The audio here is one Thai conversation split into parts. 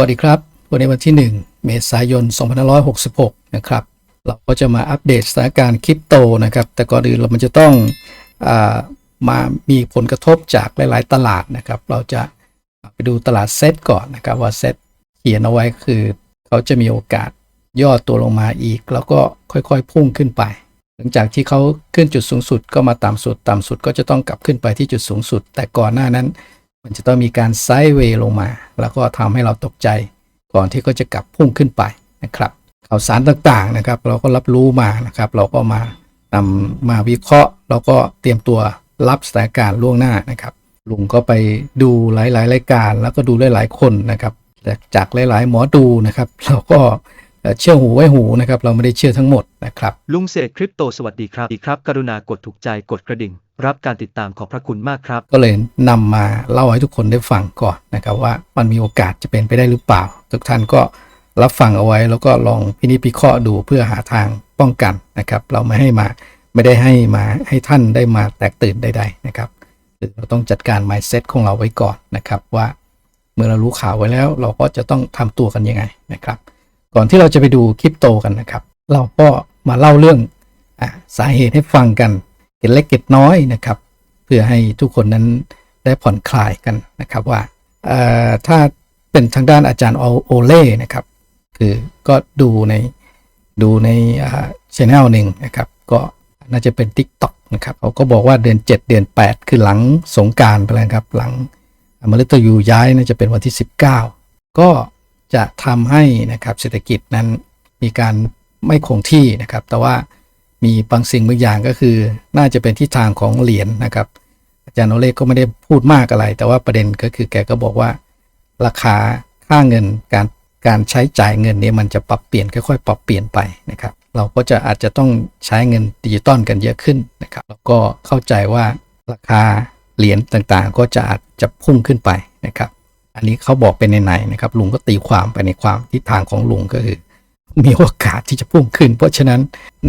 วัสดีครับ วันนี้วันที่ 1 เมษายน 2566 นะครับ เราก็จะมาอัปเดตสถานการณ์คริปโตนะครับ แต่ก่อนอื่นเรามันจะต้องอามามีผลกระทบจากหลาย ๆ ตลาดนะครับ เราจะไปดูตลาดเซตก่อนนะครับว่าเซตเขียนเอาไว้คือเขาจะมีโอกาสย่อตัวลงมาอีก แล้วก็ค่อยๆ พุ่งขึ้นไป หลังจากที่เขาขึ้นจุดสูงสุดก็มาต่ำสุด ต่ำสุดก็จะต้องกลับขึ้นไปที่จุดสูงสุด แต่ก่อนหน้านั้น มันจะต้องมีการไซด์เวย์ลงมา แล้วก็ทำให้เราตกใจ ก่อนที่เขาจะกลับพุ่งขึ้นไปนะครับ ข่าวสารต่างๆนะครับ เราก็รับรู้มานะครับ เราก็มานำมาวิเคราะห์ แล้วก็เตรียมตัวรับสถานการณ์ล่วงหน้านะครับ ลุงก็ไปดูหลายๆรายการ แล้วก็ดูหลายๆคนนะครับจากหลายๆหมอดูนะครับ เราก็ เอ่อเชื่อหูไว้หูนะครับเราไม่ได้เชื่อทั้งหมดนะครับลุงเสกคริปโตสวัสดีครับดีครับ กรุณากดถูกใจกดกระดิ่ง รับการติดตามขอบพระคุณมากครับ ก็เลยนำมาเล่าให้ทุกคนได้ฟังก่อนนะครับว่ามันมีโอกาสจะเป็นไปได้หรือเปล่า ทุกท่านก็รับฟังเอาไว้แล้วก็ลองพินิจพิเคราะห์ดูเพื่อหาทางป้องกันนะครับ เราไม่ให้มาไม่ได้ให้มาให้ท่านได้มาแตกตื่นใดๆนะครับหรือเราต้องจัดการ mindset ของเราไว้ก่อนนะครับว่า เมื่อเรารู้ข่าวไว้แล้วเราก็จะต้องทำตัวกันยังไงนะครับ ก่อนที่เราจะไปดูคริปโตกันนะครับ เราก็มาเล่าเรื่องอสาเหตุให้ฟังกันเก็ดเล็กเก็ดน้อยนะครับ เพื่อให้ทุกคนนั้นได้ผ่อนคลายกันนะครับว่าถ้าเป็นทางด้านอาจารย์โอเล่นะครับ คือก็ดูในดูในช่องหนึ่งนะครับ ก็น่าจะเป็น TikTok นะครับเขาก็บอกว่าเดือน 7 เดือน 8 คือหลังสงการไปแล้วครับ หลังมฤตยูย้ายน่าจะเป็นวันที่ 19 ก็ จะทำให้นะครับเศรษฐกิจนั้นมีการไม่คงที่นะครับ แต่ว่ามีบางสิ่งบางอย่างก็คือ น่าจะเป็นทิศทางของเหรียญนะครับ อาจารย์โอเล่ก็ไม่ได้พูดมากอะไร แต่ว่าประเด็นก็คือแกก็บอกว่า ราคาค่าเงินการการใช้จ่ายเงินเนี้มันจะปรับเปลี่ยนค่อยๆ ปรับเปลี่ยนไปนะครับ เราก็จะอาจจะต้องใช้เงินดิจิตอลกันเยอะขึ้นนะครับ แล้วก็เข้าใจว่าราคาเหรียญต่างๆ ก็จะอาจจะพุ่งขึ้นไปนะครับ อันนี้เขาบอกเป็นไหนนะครับ ลุงก็ตีความไปในความทิศทางของลุงก็คือ มีโอกาสที่จะพุ่งขึ้น เพราะฉะนั้น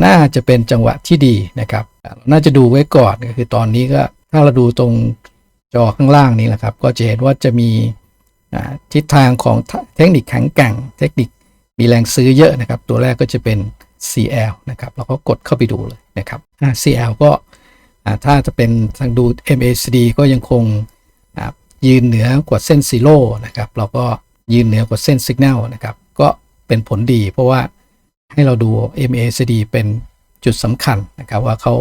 น่าจะเป็นจังหวะที่ดีนะครับ น่าจะดูไว้ก่อนก็คือตอนนี้ก็ถ้าเราดูตรงจอข้างล่างนี้แหละครับ ก็จะเห็นว่าจะมีทิศทางของเทคนิคแข็งแกร่ง เทคนิคมีแรงซื้อเยอะนะครับ ตัวแรกก็จะเป็น CL นะครับเราก็กดเข้าไปดูเลยนะครับ CL ก็ถ้าจะเป็นทางดู MACD ก็ยังคง ยืนเหนือกว่าเส้นซีโร่นะครับเราก็ยืนเหนือกว่าเส้นสัญญาณนะครับก็เป็นผลดีเพราะว่าให้เราดู MACD เป็นจุดสำคัญนะครับว่าเขา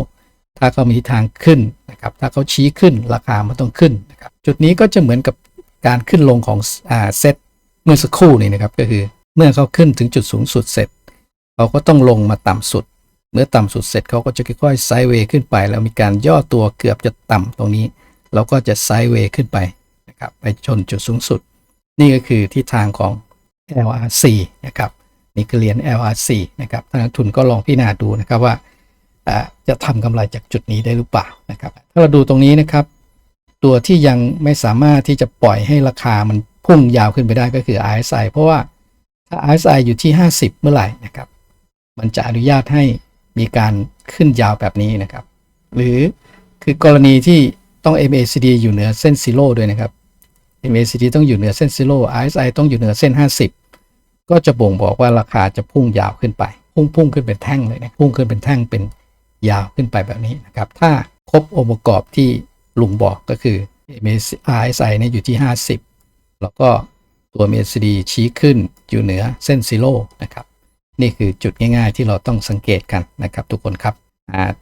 ถ้าเขามีทิศทางขึ้นนะครับถ้าเขาชี้ขึ้นราคามันต้องขึ้นนะครับจุดนี้ก็จะเหมือนกับการขึ้นลงของอ่าเซตเมื่อสักครู่นี่นะครับก็คือเมื่อเขาขึ้นถึงจุดสูงสุดเสร็จเขาก็ต้องลงมาต่ำสุด เมื่อต่ำสุดเสร็จเขาก็จะค่อยๆไซด์เวย์ขึ้นไป แล้วมีการย่อตัวเกือบจะต่ำตรงนี้ เราก็จะไซด์เวย์ขึ้นไป นะครับไปชนจุดสูงสุด นี่ก็คือทิศทางของ LRC นะครับนี่คือเหรียญ LRC นะครับทางนักทุนก็ลองพิจารณาดูนะครับว่าจะทำกำไรจากจุดนี้ได้หรือเปล่านะครับ ถ้าเราดูตรงนี้นะครับ ตัวที่ยังไม่สามารถที่จะปล่อยให้ราคามันพุ่งยาวขึ้นไปได้ก็คือ RSI เพราะว่าถ้า RSI อยู่ที่ 50 เมื่อไหร่นะครับ มันจะอนุญาตให้มีการขึ้นยาวแบบนี้นะครับ หรือคือกรณีที่ต้อง MACD อยู่เหนือเส้นซีโร่ด้วยนะครับ MACD ต้องอยู่เหนือเส้นซีโร่ RSI ต้องอยู่เหนือเส้น 50 ก็จะบ่งบอกว่าราคาจะพุ่งยาวขึ้นไป พุ่งพุ่งขึ้นเป็นแท่งเลยนะพุ่งขึ้นเป็นแท่งเป็นยาวขึ้นไปแบบนี้นะครับ ถ้าครบองค์ประกอบที่ลุงบอกก็คือ RSI เนี่ยอยู่ที่ 50 แล้วก็ตัว MACD ชี้ขึ้นอยู่เหนือเส้นซีโร่นะครับ นี่คือจุดง่ายๆ ที่เราต้องสังเกตกันนะครับทุกคนครับ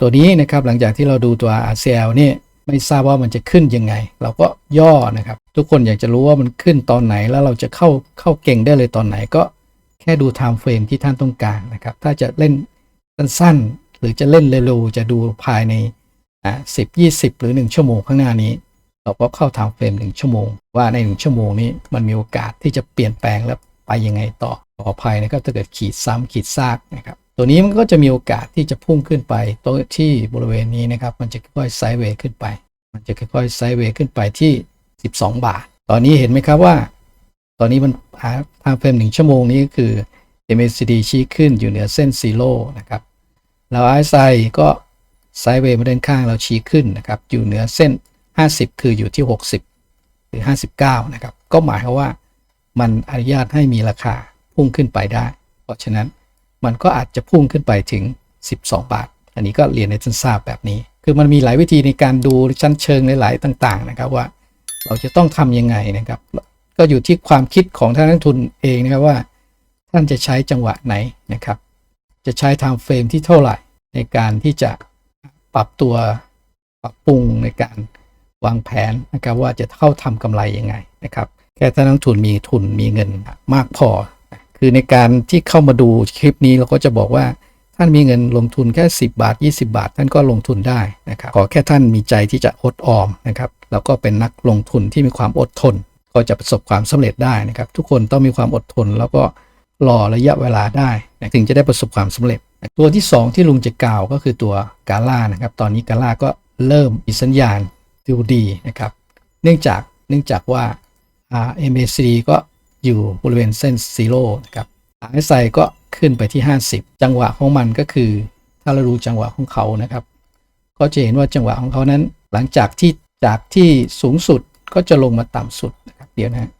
ตัวนี้นะครับหลังจากที่เราดูตัว RCL เนี่ย ไม่ทราบว่ามันจะขึ้นยังไง เราก็ย่อนะครับ ทุกคนอยากจะรู้ว่ามันขึ้นตอนไหนแล้วเราจะเข้าเข้าเก่งได้เลยตอนไหนก็แค่ดู time frame ที่ท่านต้องการนะครับ ถ้าจะเล่นสั้นๆหรือจะเล่นเร็วๆจะดูภายในอ่าสิบยี่สิบหรือ 1 ชั่วโมงข้างหน้านี้ เราก็เข้า time frame 1ชั่วโมง ว่าใน 1 ชั่วโมงนี้มันมีโอกาสที่จะเปลี่ยนแปลงและไปยังไงต่อขออภัยนะครับถ้าเกิดขีดซ้ำขีดซากนะครับ ตัวนี้มันก็จะมีโอกาสที่จะพุ่งขึ้นไปตัวที่บริเวณนี้นะครับ มันจะค่อยๆไซด์เวย์ขึ้นไป มันจะค่อยๆไซด์เวย์ขึ้นไปที่ 12 บาท ตอนนี้เห็นไหมครับว่า ตอนนี้มันทางเฟรมหนึ่งชั่วโมงนี้คือ MACD ชี้ขึ้นอยู่เหนือเส้นซีโร่นะครับ แล้ว RSI ก็ไซด์เวย์มาด้านข้างเราชี้ขึ้นนะครับ อยู่เหนือเส้น 50 คืออยู่ที่ 60 หรือ 59 นะครับ ก็หมายความว่ามันอนุญาตให้มีราคาพุ่งขึ้นไปได้ เพราะฉะนั้น มันก็อาจจะพุ่งขึ้นไปถึง 12 บาท อันนี้ก็เรียนให้ท่านทราบแบบนี้ คือมันมีหลายวิธีในการดูชั้นเชิงหลายๆ ต่าง ๆ นะครับว่า เราจะต้องทำยังไงนะครับ ก็อยู่ที่ความคิดของท่านนักทุนเองนะครับว่า ท่านจะใช้จังหวะไหนนะครับ จะใช้ time frame ที่เท่าไหร่ในการที่จะปรับตัวปรับปรุงในการวางแผนนะครับว่าจะเข้าทำกำไรยังไงนะครับ แค่ท่านนักทุนมีทุนมีเงินมากพอ คือในการที่เข้ามาดูคลิปนี้เราก็จะบอกว่าท่านมีเงินลงทุนแค่ 10 บาท 20 บาท ท่านก็ลงทุนได้นะครับขอแค่ท่านมีใจที่จะอดออมนะครับแล้วก็เป็นนักลงทุนที่มีความอดทน ก็จะประสบความสำเร็จได้นะครับ ทุกคนต้องมีความอดทน แล้วก็รอระยะเวลาได้นะถึงจะได้ประสบความสำเร็จ ตัวที่ 2 ที่ลุงจะกล่าวก็คือตัวกาล่านะครับ ตอนนี้กาล่าก็เริ่มมีสัญญาณดูดีนะครับ เนื่องจากเนื่องจากว่า MACD ก็ อยู่บริเวณเส้นซีโร่นะครับ RSI ก็ขึ้นไปที่ 50 จังหวะของมันก็คือ ถ้าเราดูจังหวะของเขานะครับ ก็จะเห็นว่าจังหวะของเขานั้น หลังจากที่จากที่สูงสุดก็จะลงมาต่ำสุดนะครับเดี๋ยวนะฮะ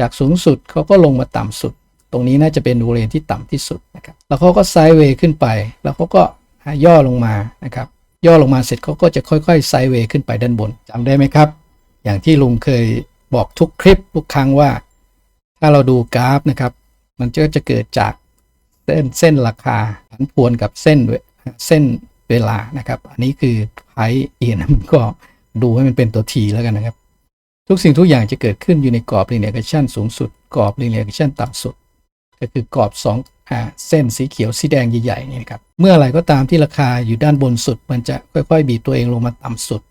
จากสูงสุดเขาก็ลงมาต่ำสุด ตรงนี้น่าจะเป็นบริเวณที่ต่ำที่สุดนะครับแล้วเขาก็ไซด์เวย์ขึ้นไป แล้วเขาก็ย่อลงมานะครับย่อลงมาเสร็จเขาก็จะค่อยๆไซด์เวย์ขึ้นไปด้านบนจำได้ไหมครับ อย่างที่ลุงเคยบอกทุกคลิปทุกครั้งว่า ถ้าเราดูกราฟนะครับ มันก็จะเกิดจากเส้นเส้นราคาผันผวนกับเส้นเวเส้นเวลานะครับ อันนี้คือไพ่เอียนมันก็ดูให้มันเป็นตัวทีแล้วกันนะครับ ทุกสิ่งทุกอย่างจะเกิดขึ้นอยู่ในกรอบ linear regression สูงสุด กรอบ linear regression ต่ำสุด ก็คือกรอบ2อ่าเส้นสีเขียวสีแดงใหญ่ๆนี่นะครับ เมื่อไหร่ก็ตามที่ราคาอยู่ด้านบนสุด มันจะค่อยๆ บีบตัวเองลงมาต่ำสุด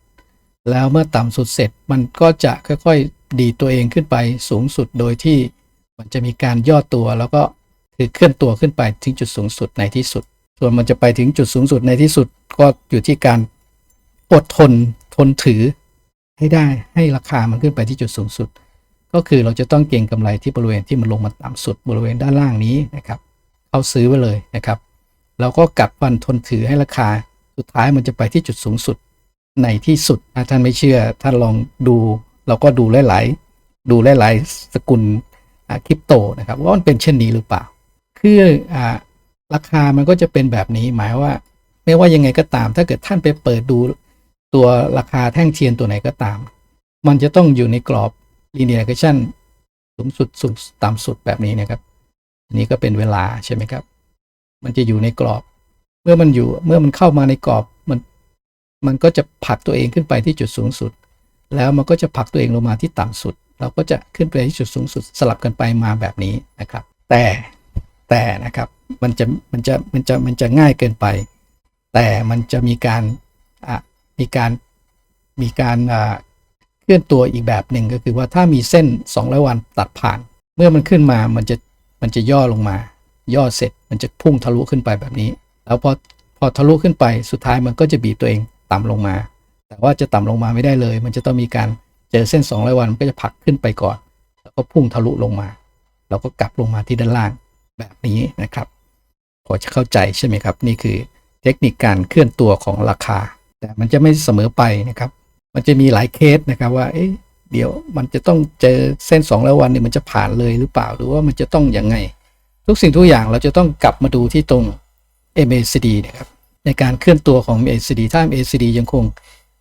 แล้วเมื่อต่ำสุดเสร็จมันก็จะค่อยๆ ดีตัวเองขึ้นไปสูงสุดโดยที่ มันจะมีการย่อตัวแล้วก็คือเคลื่อนตัวขึ้นไปถึงจุดสูงสุดในที่สุด ส่วนมันจะไปถึงจุดสูงสุดในที่สุดก็อยู่ที่การอดทนทนถือให้ได้ให้ราคามันขึ้นไปที่จุดสูงสุด ก็คือเราจะต้องเก็งกำไรที่บริเวณที่มันลงมาต่ำสุดบริเวณด้านล่างนี้นะครับ เอาซื้อไว้เลยนะครับ แล้วก็กัดฟันทนถือให้ราคาสุดท้ายมันจะไปที่จุดสูงสุดในที่สุดถ้าท่านไม่เชื่อท่านลองดู เราก็ดูหลาย ๆ ดูหลาย ๆ สกุล คริปโตนะครับว่ามันเป็นเช่นนี้หรือเปล่า คืออราคามันก็จะเป็นแบบนี้หมายว่า ไม่ว่ายังไงก็ตาม ถ้าเกิดท่านไปเปิดดูตัวราคาแท่งเทียนตัวไหนก็ตาม มันจะต้องอยู่ในกรอบ linear regression สูงสุดสูงต่ำสุดแบบนี้นะครับอันนี้ก็เป็นเวลาใช่ไหมครับ มันจะอยู่ในกรอบ เมื่อมันอยู่เมื่อมันเข้ามาในกรอบมันมันก็จะผลักตัวเองขึ้นไปที่จุดสูงสุด แล้วมันก็จะผลักตัวเองลงมาที่ต่ำสุด เราก็จะขึ้นไปที่จุดสูงสุดสลับกันไปมาแบบนี้นะครับ แต่แต่นะครับมันจะมันจะมันจะมันจะง่ายเกินไป แต่มันจะมีการอะมีการมีการอ่าเคลื่อนตัวอีกแบบหนึ่งก็คือว่าถ้ามีเส้น 200 วันตัดผ่าน เมื่อมันขึ้นมามันจะมันจะย่อลงมา ย่อเสร็จมันจะพุ่งทะลุขึ้นไปแบบนี้ แล้วพอพอทะลุขึ้นไปสุดท้ายมันก็จะบีบตัวเองต่ำลงมา แต่ว่าจะต่ำลงมาไม่ได้เลย มันจะต้องมีการ จอเส้น 200 วันมันก็จะผักขึ้นไปก่อน แล้วก็พุ่งทะลุลงมา แล้วก็กลับลงมาที่ด้านล่างแบบนี้นะครับ พอจะเข้าใจใช่ไหมครับ นี่คือเทคนิคการเคลื่อนตัวของราคา แต่มันจะไม่เสมอไปนะครับ มันจะมีหลายเคสนะครับว่าเอ๊ะเดี๋ยวมันจะต้องเจอเส้น200วันเนี่ยมันจะผ่านเลยหรือเปล่าหรือว่ามันจะต้องยังไง ทุกสิ่งทุกอย่างเราจะต้องกลับมาดูที่ตรง MACD นะครับในการเคลื่อนตัวของ MACD ถ้า MACD ยังคง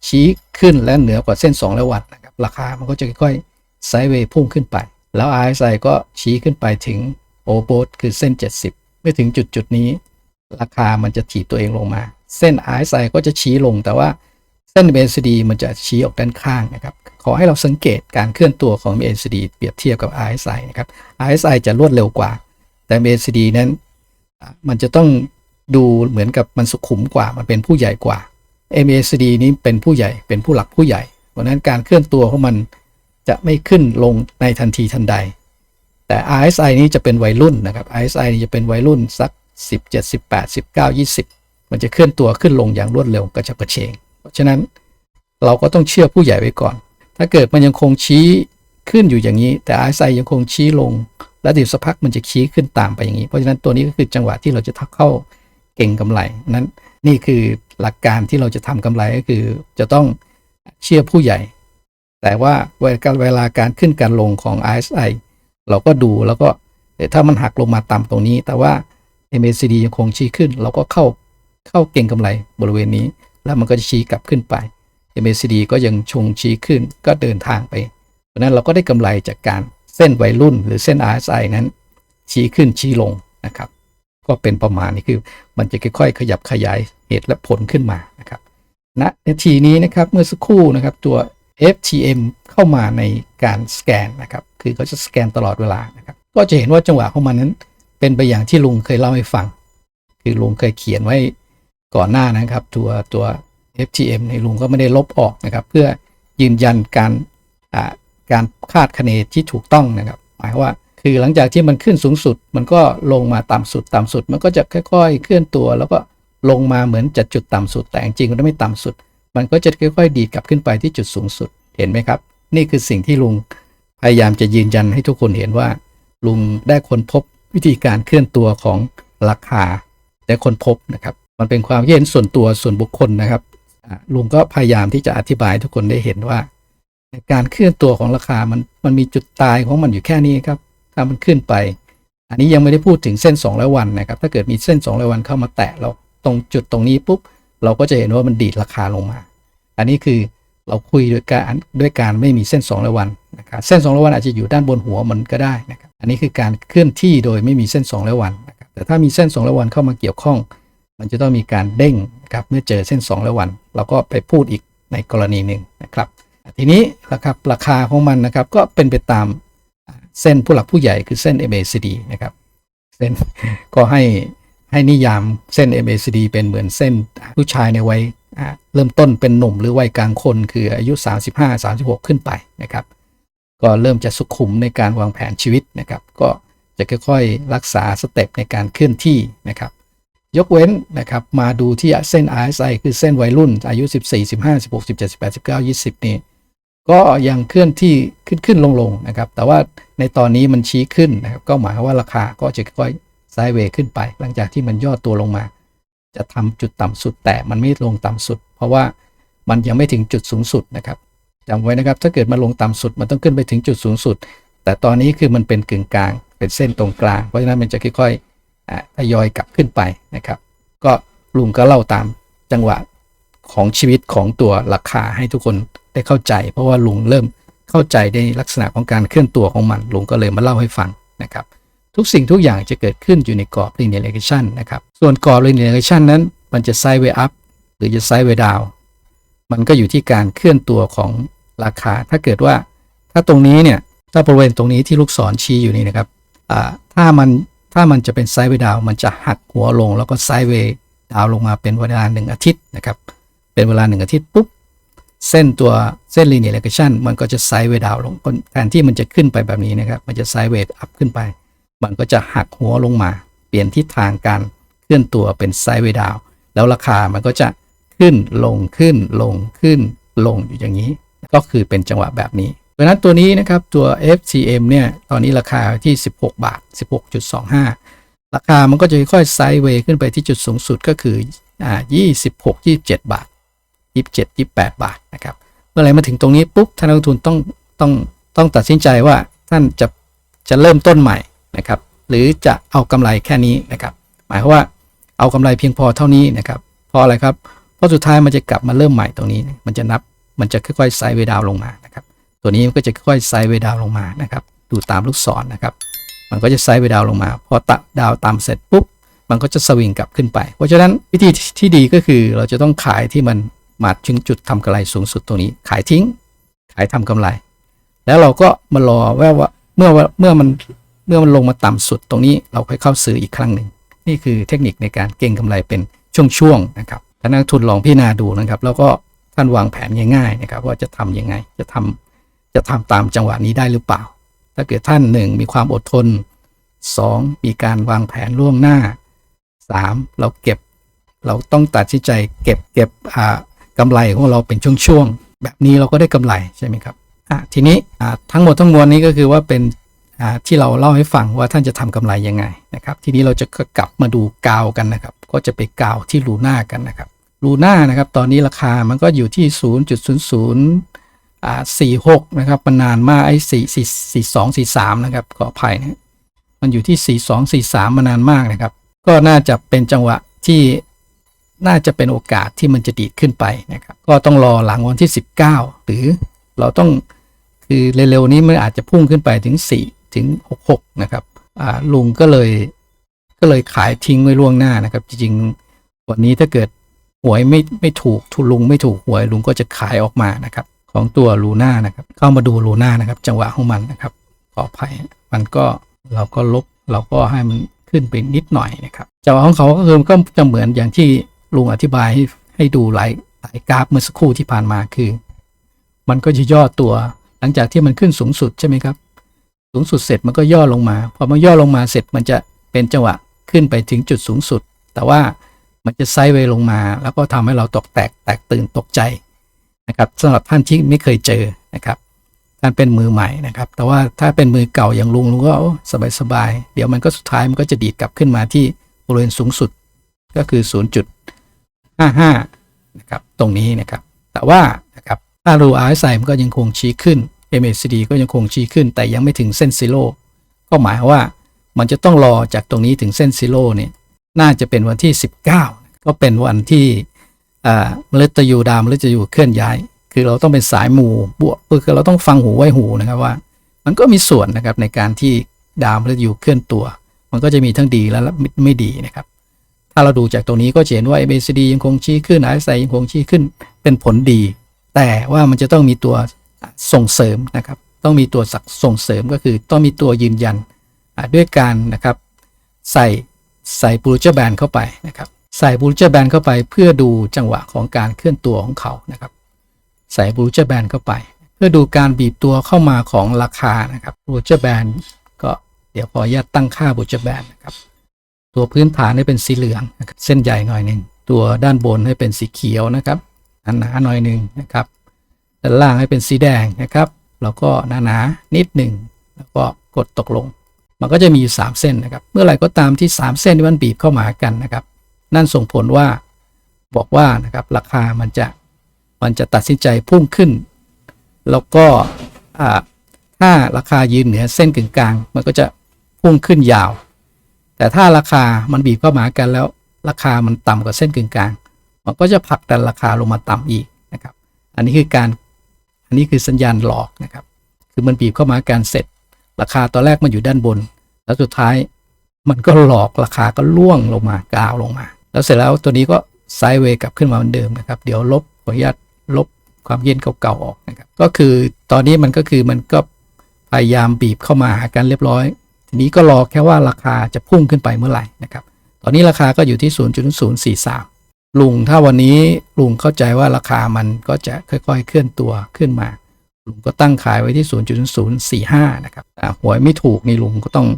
ชี้ขึ้นและเหนือกว่าเส้น200วันนะ ราคามันก็จะค่อยๆไซด์เวย์พุ่งขึ้นไป แล้ว RSI ก็ชี้ขึ้นไปถึงโอโบสคือเส้น 70 เมื่อถึงจุดจุดนี้ ราคามันจะถีบตัวเองลงมา เส้น RSI ก็จะชี้ลงแต่ว่าเส้น MACD มันจะชี้ออกด้านข้างนะครับ ขอให้เราสังเกตการเคลื่อนตัวของ MACD เปรียบเทียบกับ RSI นะครับ RSI จะรวดเร็วกว่า แต่ MACD นั้น มันจะต้องดูเหมือนกับมันสุขุมกว่า มันเป็นผู้ใหญ่กว่า MACD นี้เป็นผู้ใหญ่ เป็นผู้หลักผู้ใหญ่ เพราะนั้นการเคลื่อนตัวของมันจะไม่ขึ้นลงในทันทีทันใด แต่ RSI นี้จะเป็นวัยรุ่นนะครับ RSI นี่จะเป็นวัยรุ่นสัก 17 18 19 20 มันจะเคลื่อนตัวขึ้นลงอย่างรวดเร็วกระฉับกระเฉง เพราะฉะนั้นเราก็ต้องเชื่อผู้ใหญ่ไว้ก่อน ถ้าเกิดมันยังคงชี้ขึ้นอยู่อย่างนี้ แต่ RSI ยังคงชี้ลง แล้วเดี๋ยวสักพักมันจะชี้ขึ้นตามไปอย่างนี้ เพราะฉะนั้นตัวนี้ก็คือจังหวะที่เราจะทักเข้าเก่งกำไรนั้นนี่คือหลักการที่เราจะทำกำไรก็คือจะต้อง เชื่อผู้ใหญ่ แต่ว่าเวลาเวลาการขึ้นการลงของ RSI เราก็ดูแล้วก็ถ้ามันหักลงมาต่ำตรงนี้ แต่ว่า MACD ยังคงชี้ขึ้น เราก็เข้าเข้าเก่งกำไรบริเวณนี้ แล้วมันก็จะชี้กลับขึ้นไป MACD ก็ยังชงชี้ขึ้นก็เดินทางไปเพราะฉะนั้นเราก็ได้กำไรจากการเส้นวัยรุ่น หรือเส้น RSI นั้น ชี้ขึ้นชี้ลงนะครับ ก็เป็นประมาณนี้คือ มันจะค่อยๆ ขยับขยายเหตุและผลขึ้นมานะครับ ณนาทีนี้นะครับเมื่อสักครู่นะครับตัว FTM เข้ามาในการสแกนนะครับ คือเขาจะสแกนตลอดเวลานะครับก็จะเห็นว่าจังหวะของมันนั้น เป็นไปอย่างที่ลุงเคยเล่าให้ฟัง คือลุงเคยเขียนไว้ก่อนหน้านะครับ ตัวตัว FTM ในลุงก็ไม่ได้ลบออกนะครับ เพื่อยืนยันการการคาดคะเนที่ถูกต้องนะครับ หมายว่าคือหลังจากที่มันขึ้นสูงสุด มันก็ลงมาต่ำสุดต่ำสุด มันก็จะค่อย ๆ เคลื่อนตัวแล้วก็ ลงมาเหมือนจัดจุดต่ำสุด แต่จริงๆมันไม่ต่ำสุด มันก็จะค่อยๆ ดีดกลับขึ้นไปที่จุดสูงสุดเห็นไหมครับ นี่คือสิ่งที่ลุงพยายามจะยืนยันให้ทุกคนเห็นว่า ลุงได้ค้นพบวิธีการเคลื่อนตัวของราคาได้ค้นพบนะครับ มันเป็นความเห็นส่วนตัวส่วนบุคคลนะครับลุงก็พยายามที่จะอธิบายทุกคนได้เห็นว่า การเคลื่อนตัวของราคามันมันมีจุดตายของมันอยู่แค่นี้ครับถ้ามันขึ้นไป อันนี้ยังไม่ได้พูดถึงเส้น200วันนะครับ ถ้าเกิดมีเส้น200วันเข้ามาแตะเรา ตรงจุดตรงนี้ปุ๊บเราก็จะเห็นว่ามันดีดราคาลงมา อันนี้คือเราคุยด้วยการด้วยการไม่มีเส้น200วันนะครับเส้น200วันอาจจะอยู่ด้านบนหัวมันก็ได้นะครับอันนี้คือการเคลื่อนที่โดยไม่มีเส้น200วันนะครับแต่ถ้ามีเส้น200วันเข้ามาเกี่ยวข้อง มันจะต้องมีการเด้งนะครับเมื่อเจอเส้น200วัน เราก็ไปพูดอีกในกรณีหนึ่งนะครับ ทีนี้นะครับราคาของมันนะครับก็เป็นไปตามเส้นผู้หลักผู้ใหญ่คือเส้น MACD นะครับเส้นก็ให้ ให้นิยามเส้น MACD เป็นเหมือนเส้นผู้ชายในวัยเริ่มต้นเป็นหนุ่มหรือวัยกลางคน คืออายุ 35 36 ขึ้นไปนะครับ ก็เริ่มจะสุขุมในการวางแผนชีวิตนะครับ ก็จะค่อยๆรักษาสเต็ปในการเคลื่อนที่นะครับ ยกเว้นนะครับมาดูที่เส้น RSI คือเส้นวัยรุ่น อายุ 14 15 16 17 18 19 20 นี่ก็ยังเคลื่อนที่ขึ้นขึ้นลงลงนะครับ แต่ว่าในตอนนี้มันชี้ขึ้นนะครับ ก็หมายว่าราคาก็จะค่อย ไซด์เวย์ขึ้นไป หลังจากที่มันย่อตัวลงมา จะทำจุดต่ำสุดแต่มันไม่ลงต่ำสุด เพราะว่ามันยังไม่ถึงจุดสูงสุดนะครับจำไว้นะครับ ถ้าเกิดมันลงต่ำสุด มันต้องขึ้นไปถึงจุดสูงสุด แต่ตอนนี้คือมันเป็นกึ่งกลาง เป็นเส้นตรงกลาง เพราะฉะนั้นมันจะค่อยๆอะทยอยกลับขึ้นไปนะครับ ก็ลุงก็เล่าตามจังหวะของชีวิตของตัวราคาให้ทุกคนได้เข้าใจ เพราะว่าลุงเริ่มเข้าใจในลักษณะของการเคลื่อนตัวของมันลุงก็เลยมาเล่าให้ฟังนะครับ ทุกสิ่งทุกอย่างจะเกิดขึ้นอยู่ในกรอบ linear regression นะครับ ส่วนกรอบ linear regression นั้น มันจะ sideways up หรือจะ sideways down มันก็อยู่ที่การเคลื่อนตัวของราคา ถ้าเกิดว่า ถ้าตรงนี้เนี่ย ถ้าบริเวณตรงนี้ที่ลูกศรชี้อยู่นี่นะครับ ถ้ามัน ถ้ามันจะเป็น sideways down มันจะหักหัวลง แล้วก็ sideways down ลงมาเป็นเวลาหนึ่งอาทิตย์นะครับ เป็นเวลาหนึ่งอาทิตย์ปุ๊บ เส้นตัวเส้น linear regression มันก็จะ sideways down ลงแทนที่มันจะขึ้นไปแบบนี้นะครับ มันจะ sideways up ขึ้นไป มันก็จะหักหัวลงมา เปลี่ยนทิศทางการเคลื่อนตัวเป็นไซด์เวดาว แล้วราคามันก็จะขึ้นลงขึ้นลงขึ้นลงอยู่อย่างนี้ ก็คือเป็นจังหวะแบบนี้เพราะนั้นตัวนี้นะครับตัว FCM เนี่ยตอนนี้ราคาที่ 16 บาท 16.25 ราคามันก็จะค่อยไซด์เวย์ขึ้นไปที่จุดสูงสุดก็คืออ่า26 27 บาท 27 28 บาทนะครับเมื่อไรมาถึงตรงนี้ปุ๊บท่านนักลงทุนต้องต้องต้องตัดสินใจว่าท่านจะจะเริ่มต้นใหม่ นะครับ หรือจะเอากำไรแค่นี้นะครับ หมายความว่าเอากำไรเพียงพอเท่านี้นะครับเพราะอะไรครับเพราะสุดท้ายมันจะกลับมาเริ่มใหม่ตรงนี้ มันจะนับมันจะค่อยๆไซด์เวดาวลงมานะครับ ตัวนี้มันก็จะค่อยๆไซด์เวดาวลงมานะครับ ดูตามลูกศรนะครับ มันก็จะไซด์เวดาวลงมาพอตะดาวตามเสร็จปุ๊บมันก็จะสวิงกลับขึ้นไป เพราะฉะนั้นวิธีที่ดีก็คือเราจะต้องขายที่มันมาถึงจุดทำกำไรสูงสุดตรงนี้ ขายทิ้ง ขายทำกำไร แล้วเราก็มารอว่าว่าเมื่อว่าเมื่อมัน เมื่อมันลงมาต่ำสุดตรงนี้เราค่อยเข้าซื้ออีกครั้งหนึ่งนี่คือเทคนิคในการเก็งกำไรเป็นช่วงๆนะครับท่านนักทุนลองพิจารณาดูนะครับ แล้วก็ท่านวางแผนง่ายๆนะครับ ว่าจะทำยังไงจะทำจะทำตามจังหวะนี้ได้หรือเปล่า ถ้าเกิดท่านหนึ่งมีความอดทน 2 มีการวางแผนล่วงหน้า 3 เราเก็บ เราต้องตัดสินใจเก็บเก็บอ่ากำไรของเราเป็นช่วงๆแบบนี้เราก็ได้กำไรใช่ไหมครับอะทีนี้อ่าทั้งหมดทั้งมวลนี้ก็คือว่าเป็น ที่เราเล่าให้ฟังว่าท่านจะทำกำไรยังไงนะครับ ทีนี้เราจะกลับมาดูกาวกันนะครับ ก็จะไปกาวที่ลูน่ากันนะครับลูน่านะครับ ตอนนี้ราคามันก็อยู่ที่ 0.00อ่าสี่หกนะครับ มันนานมากไอ้สี่สี่สองสี่สามนะครับขออภัยนะมันอยู่ที่สี่สองสี่สามมานานมากนะครับ ก็น่าจะเป็นจังหวะที่น่าจะเป็นโอกาสที่มันจะดีดขึ้นไปนะครับ ก็ต้องรอหลังวันที่ 19 หรือเราต้องคือเร็วๆนี้มันอาจจะพุ่งขึ้นไปถึง 4 ถึง66นะครับลุงก็เลยก็เลยขายทิ้งไว้ล่วงหน้านะครับ จริงๆวันนี้ถ้าเกิดหวยไม่ไม่ถูกทุลุงไม่ถูกหวยลุงก็จะขายออกมานะครับ ของตัวลูน่านะครับเข้ามาดูลูน่านะครับ จังหวะของมันนะครับขออภัยมันก็เราก็ลบเราก็ให้มันขึ้นไปนิดหน่อยนะครับจังหวะของเขาก็คือก็จะเหมือนอย่างที่ลุงอธิบายให้ให้ดูหลายหลายกราฟเมื่อสักครู่ที่ผ่านมาคือ มันก็จะย่อตัวหลังจากที่มันขึ้นสูงสุดใช่ไหมครับ สูงสุดเสร็จมันก็ย่อลงมา พอมันย่อลงมาเสร็จมันจะเป็นจังหวะขึ้นไปถึงจุดสูงสุด แต่ว่ามันจะไซด์เวลงมา แล้วก็ทำให้เราตกแตกแตกตื่นตกใจนะครับสำหรับท่านที่ไม่เคยเจอนะครับท่านเป็นมือใหม่นะครับ แต่ว่าถ้าเป็นมือเก่าอย่างลุงลุงก็สบายสบายๆเดี๋ยวมันก็สุดท้ายมันก็จะดีดกลับขึ้นมาที่บริเวณสูงสุดก็คือ 0.55นะครับตรงนี้นะครับ แต่ว่านะครับถ้ารู RSI มันก็ยังคงชี้ขึ้น MACD ก็ยังคงชี้ขึ้น แต่ยังไม่ถึงเส้นซีโร่ก็หมายว่ามันจะต้องรอจากตรงนี้ถึงเส้นซีโร่เนี่ยน่าจะเป็นวันที่ 19 ก็เป็นวันที่อ่ามฤตยูดาวมฤตยูเคลื่อนย้าย คือเราต้องเป็นสายมูบวกคือเราต้องฟังหูไว้หูนะครับว่า มันก็มีส่วนนะครับในการที่ดาวมฤตยูเคลื่อนตัว มันก็จะมีทั้งดีและไม่ดีนะครับถ้าเราดูจากตรงนี้ก็จะเห็นว่า MACD ยังคงชี้ขึ้น RSI ยังคงชี้ขึ้นเป็นผลดี แต่ว่ามันจะต้องมีตัว ส่งเสริมนะครับ ต้องมีตัวสักส่งเสริมก็คือต้องมีตัวยืนยันด้วยการนะครับใส่ใส่บู l เจอร์แบนเข้าไปนะครับ ใส่บู l เจอร์แบนเข้าไป เพื่อดูจังหวะของการเคลื่อนตัวของเขานะครับ ใส่บู l เจอร์แบนเข้าไป เพื่อดูการบีบตัวเข้ามาของราคานะครับบู l เจอร์แบนก็เดี๋ยวขออนุญาตตั้งค่าบู l เจอร์แบนนะครับ ตัวพื้นฐานให้เป็นสีเหลืองเส้นใหญ่หน่อยหนึ่งตัวด้านบนให้เป็นสีเขียวนะครับหนาๆหน่อยหนึ่งนะครับ ด้านล่างให้เป็นสีแดงนะครับ แล้วก็หนาๆนิดหนึ่งแล้วก็กดตกลง มันก็จะมีอยู่3เส้นนะครับ เมื่อไหร่ก็ตามที่ 3 เส้นที่มันบีบเข้ามาหากันนะครับ นั่นส่งผลว่าบอกว่านะครับราคามันจะมันจะตัดสินใจพุ่งขึ้น แล้วก็ถ้าราคายืนเหนือเส้นกึ่งกลาง มันก็จะพุ่งขึ้นยาว แต่ถ้าราคามันบีบเข้ามาหากันแล้ว ราคามันต่ำกว่าเส้นกึ่งกลาง มันก็จะผลักดันราคาลงมาต่ำอีกนะครับ อันนี้คือการ นี้คือสัญญาณหลอกนะครับ คือมันบีบเข้ามาหากันเสร็จ ราคาตอนแรกมันอยู่ด้านบน แล้วสุดท้ายมันก็หลอกราคาก็ล่วงลงมากาวลงมา แล้วเสร็จแล้วตัวนี้ก็ไซด์เวย์กลับขึ้นมาเหมือนเดิมนะครับ เดี๋ยวลบขออนุญาตลบความเย็นเก่าๆออกนะครับ ก็คือตอนนี้มันก็คือมันก็พยายามบีบเข้ามาหากันเรียบร้อย ทีนี้ก็รอแค่ว่าราคาจะพุ่งขึ้นไปเมื่อไหร่นะครับ ตอนนี้ราคาก็อยู่ที่ 0.043 ลุงถ้าวันนี้ลุงเข้าใจว่าราคามันก็จะค่อยๆ เคลื่อนตัวขึ้นมา ลุงก็ตั้งขายไว้ที่ 0.045 นะครับอ่หวยไม่ถูกนี่ลุงก็ต้อง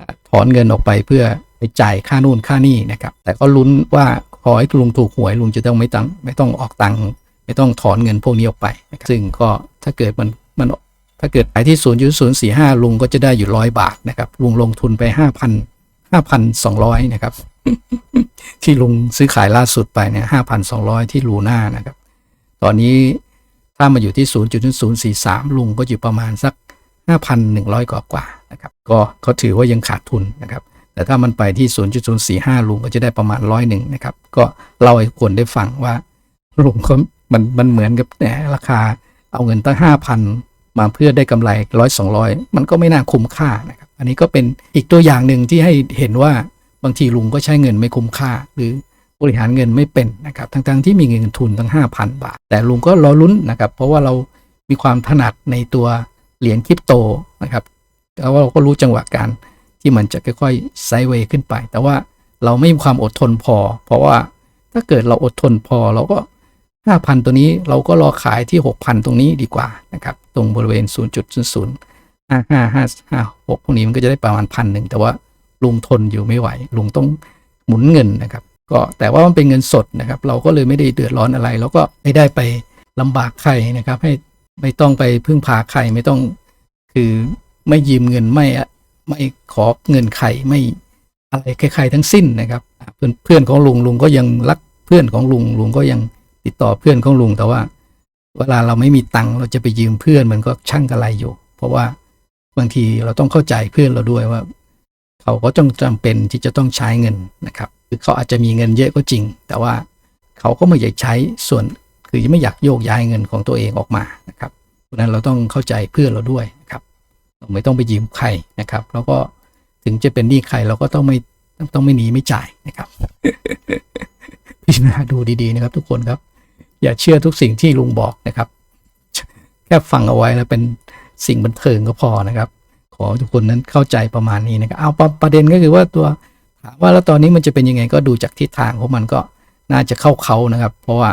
อถอนเงินออกไปเพื่อไปจ่ายค่านู่นค่านี่นะครับ แต่ก็ลุ้นว่าขอให้ลุงถูกหวยลุงจะต้องไม่ต้องไม่ต้องออกตังค์ไม่ต้องถอนเงินพวกนี้ออกไปนะซึ่งก็ถ้าเกิดมันมันถ้าเกิดขายที่ 0.045 ลุงก็จะได้อยู่ร้อยบาทนะครับลุงลงทุนไป 5,000 5,200 นะครับ ที่ลุงซื้อขายล่าสุดไปเนี่ย5,200ที่ลูน่านะครับ ตอนนี้ถ้ามาอยู่ที่0.043ลุงก็อยู่ประมาณสัก5,100กว่ากว่านะครับ ก็เขาถือว่ายังขาดทุนนะครับ แต่ถ้ามันไปที่0.045ลุงก็จะได้ประมาณร้อยหนึ่งนะครับ ก็เล่าให้คนได้ฟังว่าลุงเขามันมันเหมือนกับแหมราคาเอาเงินตั้ง5,000มาเพื่อได้กำไรร้อยสองร้อยมันก็ไม่น่าคุ้มค่านะครับ อันนี้ก็เป็นอีกตัวอย่างหนึ่งที่ให้เห็นว่า บางทีลุงก็ใช้เงินไม่คุ้มค่า หรือบริหารเงินไม่เป็นนะครับทั้งๆที่มีเงินทุนตั้ง 5,000 บาท แต่ลุงก็รอลุ้นนะครับเพราะว่าเรามีความถนัดในตัวเหรียญคริปโตนะครับแล้วเราก็รู้จังหวะการที่มันจะค่อยๆไซด์เวย์ขึ้นไป แต่ว่าเราไม่มีความอดทนพอ เพราะว่าถ้าเกิดเราอดทนพอเราก็ 5,000 ตัวนี้เราก็รอขายที่ 6,000 ตรงนี้ดีกว่านะครับตรงบริเวณ 0.00 55 56พวกนี้มันก็จะได้ประมาณพันหนึ่งแต่ว่า ลุงทนอยู่ไม่ไหว ลุงต้องหมุนเงินนะครับ ก็แต่ว่ามันเป็นเงินสดนะครับ เราก็เลยไม่ได้เดือดร้อนอะไร แล้วก็ไม่ได้ไปลำบากใครนะครับ ให้ไม่ต้องไปพึ่งพาใครไม่ต้องคือไม่ยืมเงินไม่ไม่ขอเงินใครไม่อะไรใครๆทั้งสิ้นนะครับเพื่อนเพื่อนของลุงลุงก็ยังรักเพื่อนของลุงลุงก็ยังติดต่อเพื่อนของลุงแต่ว่า เวลาเราไม่มีตังค์เราจะไปยืมเพื่อนมันก็ช่างกระไรอยู่ เพราะว่าบางทีเราต้องเข้าใจเพื่อนเราด้วยว่า เขาก็ต้องจำเป็นที่จะต้องใช้เงินนะครับคือเขาอาจจะมีเงินเยอะก็จริง แต่ว่าเขาก็ไม่อยากใช้ส่วนคือไม่อยากโยกย้ายเงินของตัวเองออกมานะครับเพราะนั้นเราต้องเข้าใจเพื่อนเราด้วยนะครับเราไม่ต้องไปยืมใครนะครับ แล้วก็ถึงจะเป็นหนี้ใครเราก็ต้องไม่ต้องไม่หนีไม่จ่ายนะครับพิจารณาดูดีๆนะครับ ทุกคนครับ อย่าเชื่อทุกสิ่งที่ลุงบอกนะครับ แค่ฟังเอาไว้แล้วเป็นสิ่งบันเทิงก็พอนะครับ อทุกคนนั้นเข้าใจประมาณนี้นะครับเอาประประเด็นก็คือว่าตัวถามว่าแล้วตอนนี้มันจะเป็นยังไงก็ดูจากทิศทางของมันก็น่าจะเข้าเขานะครับ เพราะว่า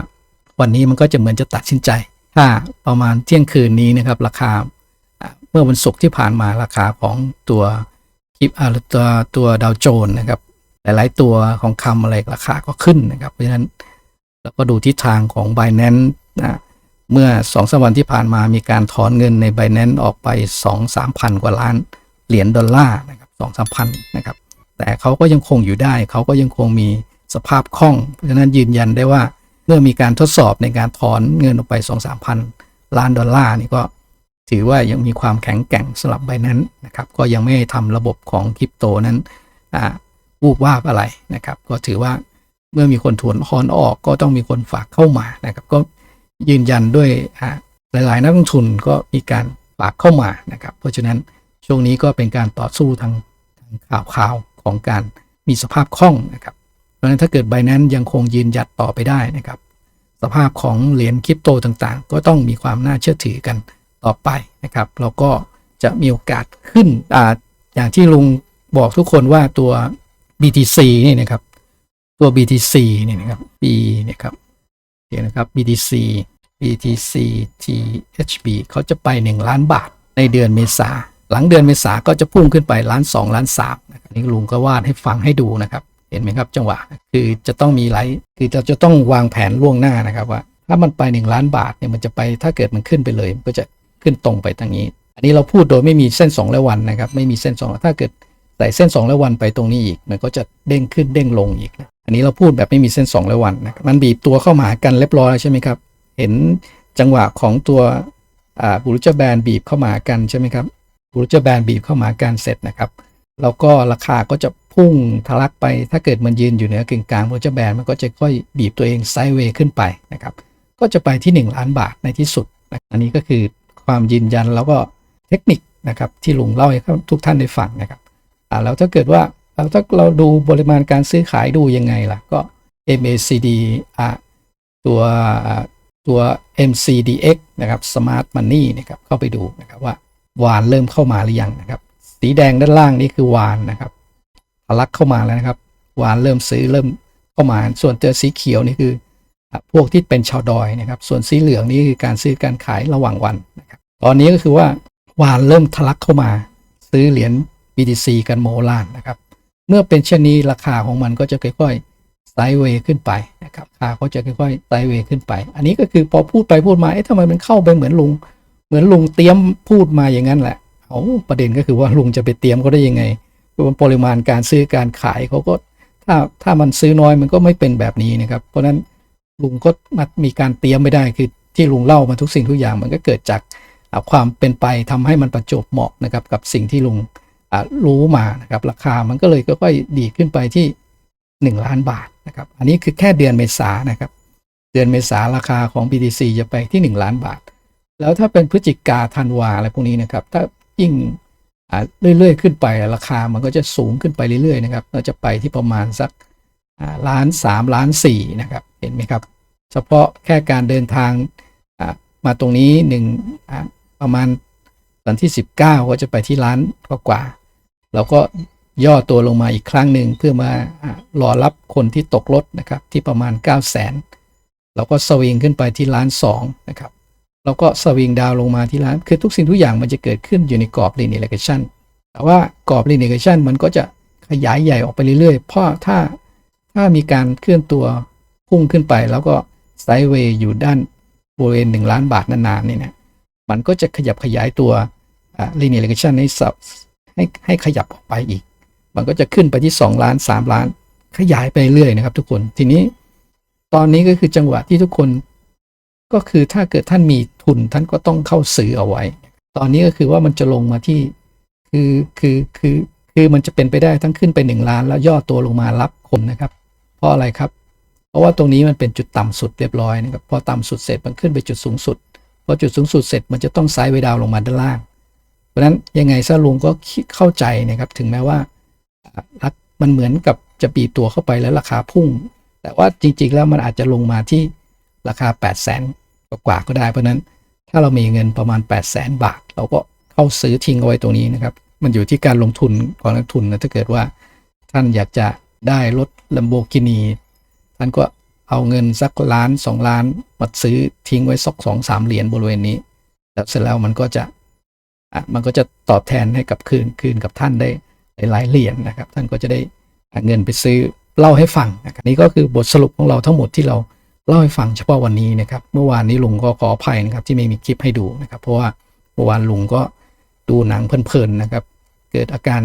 วันนี้มันก็จะเหมือนจะตัดสินใจ ถ้าประมาณเที่ยงคืนนี้นะครับ ราคาเมื่อวันศุกร์ที่ผ่านมาราคาของตัวคลิปตัวตัวดาวโจนส์นะครับ หลายๆ ตัวของคำอะไรราคาก็ขึ้นนะครับ เพราะฉะนั้นแล้วก็ดูทิศทางของ b i n a n c e นะ เมื่อสองสวันที่ผ่านมามีการถอนเงินใน b i n a n c e ออกไป 2 3 0 0 0กว่าล้านเหรียญดอลลาร์นะครับสองสามพันนะครับ แต่เขาก็ยังคงอยู่ได้ เขาก็ยังคงมีสภาพคล่อง เพราะฉะนั้นยืนยันได้ว่าเมื่อมีการทดสอบในการถอนเงินออกไป 2 3 0 0 0 ล้านดอลลาร์นี่ก็ถือว่ายังมีความแข็งแกร่งสำหรับ b i n a n c e นะครับ ก็ยังไม่ได้ทำระบบของคริปโตนั้นอ่าวูบวาบอะไรนะครับ ก็ถือว่าเมื่อมีคนถอนถอนออกก็ต้องมีคนฝากเข้ามานะครับ ก็ ยืนยันด้วยหลายๆ นักลงทุนก็มีการฝากเข้ามานะครับ เพราะฉะนั้นช่วงนี้ก็เป็นการต่อสู้ทางทางข่าวข่าวของการมีสภาพคล่องนะครับ เพราะฉะนั้นถ้าเกิดไบนั้นยังคงยืนหยัดต่อไปได้นะครับ สภาพของเหรียญคริปโตต่างๆ ก็ต้องมีความน่าเชื่อถือกันต่อไปนะครับแล้วก็จะมีโอกาสขึ้นอ่าอย่างที่ลุงบอกทุกคนว่าตัว BTC นี่นะครับ ตัว BTC นี่นะครับ B เนี่ยครับ เดี๋ยวนะครับ BTC BTC THB เขาจะไป 1 ล้านบาทในเดือนเมษา หลังเดือนเมษาก็จะพุ่งขึ้นไปล้าน2ล้าน3นะครับนี่ลุงก็วาดให้ฟังให้ดูนะครับ เห็นไหมครับจังหวะ คือจะต้องมีไลท์คือเราจะต้องวางแผนล่วงหน้านะครับว่า ถ้ามันไป 1 ล้านบาทเนี่ยมันจะไปถ้าเกิดมันขึ้นไปเลย มันก็จะขึ้นตรงไปทางนี้ อันนี้เราพูดโดยไม่มีเส้น2และวันนะครับ ไม่มีเส้น2ถ้าเกิดใส่เส้น2และวันไปตรงนี้อีก มันก็จะเด้งขึ้นเด้งลงอีกนะ อันนี้เราพูดแบบไม่มีเส้น2และวันนะครับมันบีบตัวเข้ามาหากันเรียบร้อยใช่ไหมครับ เห็นจังหวะของตัวบูรุจแบนบีบเข้ามาหากันใช่ไหมครับบูรุจแบนบีบเข้ามาหากันเสร็จนะครับแล้วก็ราคาก็จะพุ่งทะลักไป ถ้าเกิดมันยืนอยู่เหนือกึ่งกลางบูรุจแบนมันก็จะค่อยบีบตัวเองไซด์เวย์ขึ้นไปนะครับ ก็จะไปที่ 1 ล้านบาทในที่สุดนะอันนี้ก็คือความยืนยันแล้วก็เทคนิคนะครับที่ลุงเล่าให้ทุกท่านได้ฟังนะครับแล้วถ้าเกิดว่า เราถ้าเราดูปริมาณการซื้อขายดูยังไงล่ะ ก็ MACD อ่าตัวตัว MCDX นะครับ Smart Money นะครับเข้าไปดูนะครับว่าวานเริ่มเข้ามาหรือยังนะครับ สีแดงด้านล่างนี่คือวานนะครับทะลักเข้ามาแล้วนะครับวานเริ่มซื้อเริ่มเข้ามา ส่วนเจอสีเขียวนี่คือ พวกที่เป็นชาวดอยนะครับ ส่วนสีเหลืองนี่คือการซื้อการขายระหว่างวันนะครับตอนนี้ก็คือว่าวานเริ่มทะลักเข้ามา ซื้อเหรียญ BTC กันโมลานนะครับ เมื่อเป็นเช่นนี้ราคาของมันก็จะค่อยๆไซด์เวย์ขึ้นไปนะครับราคาก็จะค่อยๆไซด์เวย์ขึ้นไป อันนี้ก็คือพอพูดไปพูดมาเอ๊ะทำไมมันเข้าไปเหมือนลุง เหมือนลุงเตรียมพูดมาอย่างนั้นแหละเอาประเด็นก็คือว่าลุงจะไปเตรียมก็ได้ยังไงปริมาณการซื้อการขายเขาก็ถ้าถ้ามันซื้อน้อยมันก็ไม่เป็นแบบนี้นะครับ เพราะฉะนั้นลุงก็มามีการเตรียมไม่ได้คือที่ลุงเล่ามาทุกสิ่งทุกอย่างมันก็เกิดจากความเป็นไปทำให้มันประจบเหมาะนะครับกับสิ่งที่ลุง รู้มานะครับราคามันก็เลยค่อยๆดีขึ้นไปที่ 1 ล้านบาทนะครับอันนี้คือแค่เดือนเมษานะครับ เดือนเมษาราคาของ BTC จะไปที่ 1 ล้านบาท แล้วถ้าเป็นพฤศจิกาธันวาอะไรพวกนี้นะครับ ถ้ายิ่งเรื่อยๆขึ้นไปราคามันก็จะสูงขึ้นไปเรื่อยๆนะครับเราจะไปที่ประมาณสักล้านสามล้านสี่นะครับเห็นไหมครับ เฉพาะแค่การเดินทางมาตรงนี้หนึ่งประมาณวันที่ 19 ก็จะไปที่ล้านกว่าๆ เราก็ย่อตัวลงมาอีกครั้งหนึ่งเพื่อมาอ่ารอรับคนที่ตกรถนะครับที่ประมาณ 9 0 0 0 0 0เราก็สวิงขึ้นไปที่ล้าน2นะครับเราก็สวิงดาวลงมาที่ล้าน คือทุกสิ่งทุกอย่างมันจะเกิดขึ้นอยู่ในกรอบ linear regression แต่ว่ากรอบ linear regression มันก็จะขยายใหญ่ออกไปเรื่อยๆ เพราะถ้าถ้ามีการเคลื่อนตัวพุ่งขึ้นไป แล้วก็ไซด์เวย์อยู่ด้านบริเวณ1ล้านบาทนานๆนี่นะมันก็จะขยับขยายตัวอ่า linear regression ให้ ให้ให้ขยับออกไปอีก มันก็จะขึ้นไปที่ 2 ล้าน 3 ล้าน ขยายไปเรื่อยนะครับ ทุกคนทีนี้ ตอนนี้ก็คือจังหวะที่ทุกคน ก็คือถ้าเกิดท่านมีทุนท่านก็ต้องเข้าซื้อเอาไว้ ตอนนี้ก็คือว่ามันจะลงมาที่คือคือคือคือมันจะเป็นไปได้ทั้งขึ้นไปหนึ่งล้าน แล้วย่อตัวลงมารับคนนะครับ เพราะอะไรครับ เพราะว่าตรงนี้มันเป็นจุดต่ำสุดเรียบร้อยนะครับพอต่ำสุดเสร็จมันขึ้นไปจุดสูงสุดพอจุดสูงสุดเสร็จมันจะต้องไซด์ไวดาวลงมาด้านล่าง ราะนั้นยังไงซะลุงก็เข้าใจนะครับถึงแม้ว่ารักมันเหมือนกับจะปีบตัวเข้าไปแล้วราคาพุ่ง แต่ว่าจริงๆแล้วมันอาจจะลงมาที่ราคา 8 0 0แสนกว่าก็ได้เพราะนั้นถ้าเรามีเงินประมาณ 8 0 0แสนบาท เราก็เข้าซื้อทิ้งเอาไว้ตรงนี้นะครับ มันอยู่ที่การลงทุนของนักทุนนะถ้าเกิดว่าท่านอยากจะได้รถ Lamborghini ท่านก็เอาเงินสักล้านสองล้านมาซื้อทิ้งไว้สักสองสามเหรียญบริเวณนี้ แล้วเสร็จแล้วมันก็จะ อะมันก็จะตอบแทนให้กับคืนคืนกับท่านได้หลายเหรียญนะครับ ท่านก็จะได้เงินไปซื้อเล่าให้ฟังนะครับนี่ก็คือบทสรุปของเราทั้งหมดที่เราเล่าให้ฟังเฉพาะวันนี้นะครับ เมื่อวานนี้ลุงก็ขออภัยนะครับที่ไม่มีคลิปให้ดูนะครับ เพราะว่าเมื่อวานลุงก็ดูหนังเพลินๆนะครับ เกิดอาการ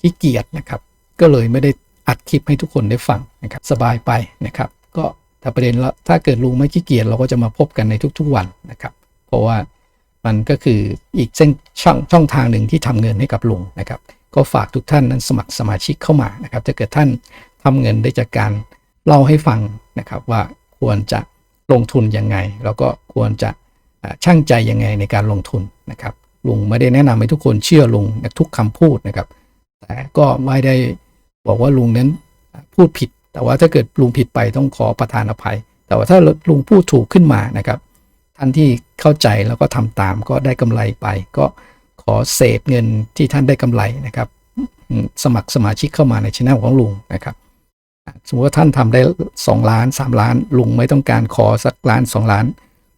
ขี้เกียจนะครับ ก็เลยไม่ได้อัดคลิปให้ทุกคนได้ฟังนะครับ สบายไปนะครับ ก็ถ้าประเด็นแล้วถ้าเกิดลุงไม่ขี้เกียจเราก็จะมาพบกันในทุกๆวันนะครับ เพราะว่า มันก็คืออีกเส้นช่องช่องทางหนึ่งที่ทำเงินให้กับลุงนะครับ ก็ฝากทุกท่านนั้นสมัครสมาชิกเข้ามานะครับถ้าเกิดท่านทำเงินได้จากการเล่าให้ฟังนะครับว่าควรจะลงทุนยังไง แล้วก็ควรจะช่างใจยังไงในการลงทุนนะครับลุงไม่ได้แนะนำให้ทุกคนเชื่อลุงทุกคำพูดนะครับ แต่ก็ไม่ได้บอกว่าลุงนั้นพูดผิด แต่ว่าถ้าเกิดลุงผิดไปต้องขอประทานอภัย แต่ว่าถ้าลุงพูดถูกขึ้นมานะครับ ท่านที่เข้าใจแล้วก็ทำตามก็ได้กำไรไป ก็ขอเสพเงินที่ท่านได้กำไรนะครับสมัครสมาชิกเข้ามาในช่องของลุงนะครับสมมติว่าท่านทำได้ 2 ล้าน 3 ล้าน ลุงไม่ต้องการขอสักล้าน 2 ล้าน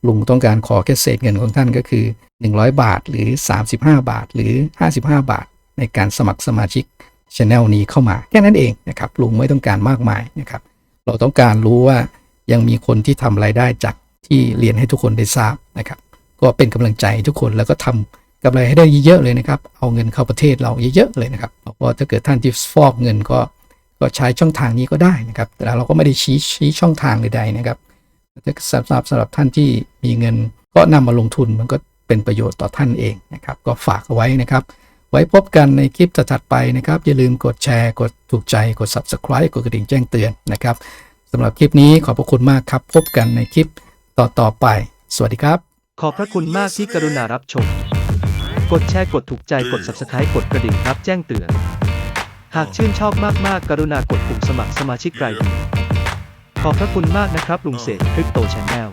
ลุงต้องการขอแค่เศษเงินของท่านก็คือ 100 บาทหรือ 35 บาทหรือ 55 บาท ในการสมัครสมาชิกช anel นี้เข้ามาแค่นั้นเองนะครับลุงไม่ต้องการมากมายนะครับเราต้องการรู้ว่ายังมีคนที่ทำรายได้จาก ที่เรียนให้ทุกคนได้ทราบนะครับ ก็เป็นกำลังใจทุกคนแล้วก็ทำกำไรให้ได้เยอะๆเลยนะครับ เอาเงินเข้าประเทศเราเยอะๆเลยนะครับเพราะถ้าเกิดท่านที่ฟอกเงินก็ก็ใช้ช่องทางนี้ก็ได้นะครับ แต่เราก็ไม่ได้ชี้ชี้ช่องทางใดๆนะครับสำหรับสำหรับท่านที่มีเงินก็นำมาลงทุนมันก็เป็นประโยชน์ต่อท่านเองนะครับ ก็ฝากเอาไว้นะครับ ไว้พบกันในคลิปถัดไปนะครับ อย่าลืมกดแชร์ กดถูกใจ กด subscribe กดกระดิ่งแจ้งเตือนนะครับสำหรับคลิปนี้ขอบพระคุณมากครับ พบกันในคลิป ต่อๆไป สวัสดีครับ ขอบพระคุณมากที่กรุณารับชม กดแชร์กดถูกใจกด subscribe กดกระดิ่งรับแจ้งเตือน หากชื่นชอบมากๆ กรุณากดปุ่มสมัครสมาชิกรายเดือนขอบพระคุณมากนะครับลุงเสกคริปโตชาแนล